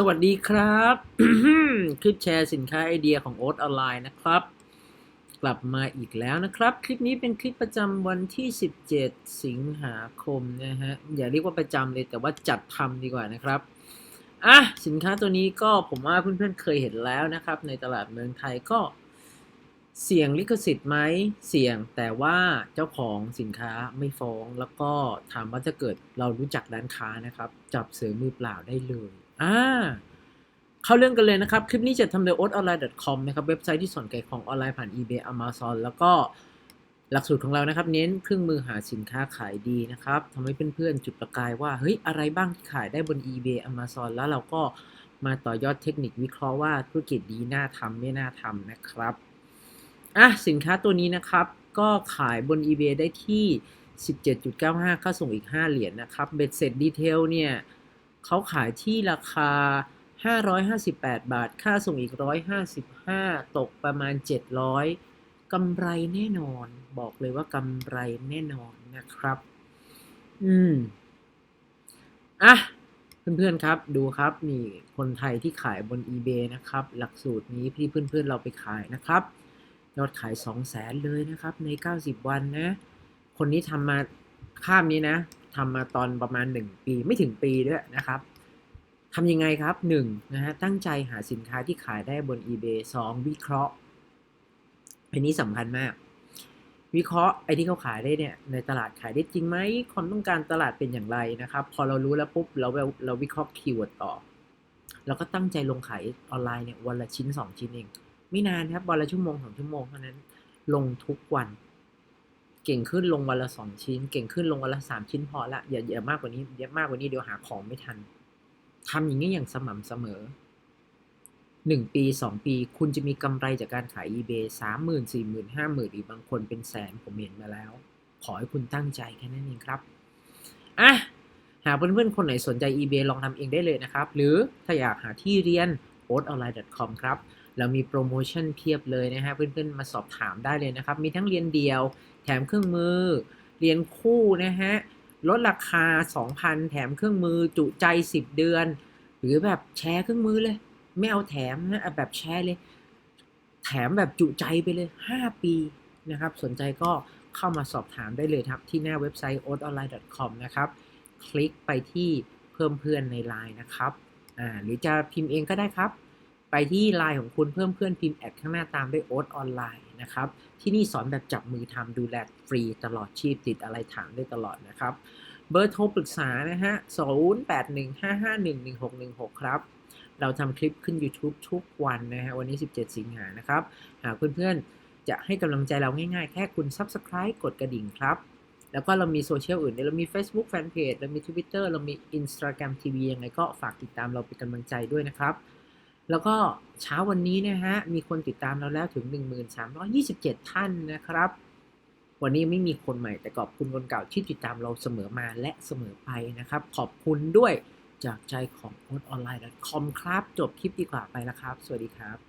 สวัสดีครับ คลิปแชร์สินค้าไอเดียของโอ๊ตออนไลน์นะครับ กลับมาอีกแล้วนะครับ คลิปนี้เป็นคลิปประจำวันที่ 17 สิงหาคมนะฮะ อย่าเรียกว่าประจำเลยแต่ว่าจัดทำดีกว่านะครับ อะ สินค้าตัวนี้ก็ผมว่าเพื่อนๆเคยเห็นแล้วนะครับ ในตลาดเมืองไทยก็เสี่ยงลิขสิทธิ์ไหมเสี่ยงแต่ว่าเจ้าของสินค้าไม่ฟ้อง แล้วก็ถามว่าถ้าเกิดเรารู้จักร้านค้านะครับ จับเสือมือเปล่าได้เลย อ่าเข้าเรื่องกันเลยนะครับ คลิปนี้จะทำโดย o t o n l i n e c o m นะครับ เว็บไซต์ที่สอนขายของออนไลน์ผ่าน eBay Amazon แล้วก็หลักสูตรของเรานะครับ เน้นเครื่องมือหาสินค้าขายดีนะครับทำให้เพื่อนๆ จุดประกายว่า เฮ้ย อะไรบ้างที่ขายได้บน eBay Amazon แล้วเราก็มาต่อยอดเทคนิควิเคราะห์ว่าธุรกิจดีน่าทำไม่น่าทำนะครับอะสินค้าตัวนี้นะครับ ก็ขายบน eBay ได้ที่ 17.95 ค่าส่งอีก 5 เหรียญนะครับ เบ็ดเสร็จดีเทลเนี่ย เขาขายที่ราคา 558 บาท ค่าส่งอีก 155 ตกประมาณ 700กำไรแน่นอน บอกเลยว่ากำไรแน่นอนนะครับ อืม อะ เพื่อนๆครับ ดูครับนี่คนไทยที่ขายบน eBay นะครับ หลักสูตรนี้พี่เพื่อนๆเราไปขายนะครับ ยอดขาย 2 0 0แสนเลยนะครับ ใน 90 วันนะ คนนี้ทำมาข้ามนี้นะ ทำมาตอนประมาณ 1 ปีไม่ถึงปีด้วยนะครับทำยังไงครับ 1. นะฮะตั้งใจหาสินค้าที่ขายได้บน eBay 2. วิเคราะห์ อันนี้สำคัญมาก วิเคราะห์ไอ้ที่เขาขายได้เนี่ยในตลาดขายได้จริงไหมความต้องการตลาดเป็นอย่างไรนะครับ พอเรารู้แล้วปุ๊บเราเราวิเคราะห์คีย์เวิร์ดต่อเราก็ตั้งใจลงขายออนไลน์เนี่ยวันละชิ้น 2 ชิ้นเอง ไม่นานครับวันละชั่วโมงสองชั่วโมงเท่านั้นลงทุกวัน เก่งขึ้นลงวันละสองชิ้น เก่งขึ้นลงวันละสามชิ้นพอละอย่าอย่ามากกว่านี้เยอะมากกว่านี้เดี๋ยวหาของไม่ทันทำอย่างนี้อย่างสม่ำเสมอหนึ่งปีสองปี คุณจะมีกำไรจากการขาย eBay สามหมื่นสี่หมื่นห้าหมื่นอีกบางคนเป็นแสนผมเห็นมาแล้ว ขอให้คุณตั้งใจแค่นั้นเองครับอะหากเพื่อนๆ คนไหนสนใจ eBay ลองทำเองได้เลยนะครับ หรือถ้าอยากหาที่เรียน o t o n l i n e c o m ครับ เรามีโปรโมชั่นเพียบเลยนะฮะเพื่อนๆมาสอบถามได้เลยนะครับ มีทั้งเรียนเดียว แถมเครื่องมือ เรียนคู่นะฮะลดราคา 2,000 แถมเครื่องมือจุใจ 10 เดือน หรือแบบแชร์เครื่องมือเลย ไม่เอาแถมนะแบบแชร์เลย แถมแบบจุใจไปเลย 5 ปีนะครับ สนใจก็เข้ามาสอบถามได้เลยครับ ที่หน้าเว็บไซต์ o t o n l i n e c o m นะครับ คลิกไปที่เพิ่มเพื่อนใน Line นะครับ อ่า หรือจะพิมพ์เองก็ได้ครับ ไปที่ Line ของคุณเพิ่มเพื่อนพิมพ์แอดข้างหน้าตามด้วยโอ๊ตออนไลน์นะครับ ที่นี่สอนแบบจับมือทำดูแลฟรีตลอดชีพติดอะไรถามได้ตลอดนะครับ เบอร์โทรปรึกษานะฮะ 0815511616 ครับ เราทำคลิปขึ้น YouTube ทุกวันนะฮะ วันนี้ 17 สิงหานะครับ หากเพื่อนๆ จะให้กำลังใจเราง่ายๆ แค่คุณ Subscribe กดกระดิ่งครับแล้วก็เรามีโซเชียลอื่นด้วยเรามี Facebook Fanpage เรามี Twitter เรามี Instagram TV ยังไงก็ฝากติดตามเราเป็นกำลังใจด้วยนะครับ แล้วก็เช้าวันนี้นะฮะ มีคนติดตามเราแล้วถึง 1327 ท่านนะครับ วันนี้ไม่มีคนใหม่แต่ขอบคุณคนเก่าที่ติดตามเราเสมอมาและเสมอไปนะครับ ขอบคุณด้วยจากใจของ o n l i n e c o m ครับ จบคลิปดีกว่าไปแล้วครับ สวัสดีครับ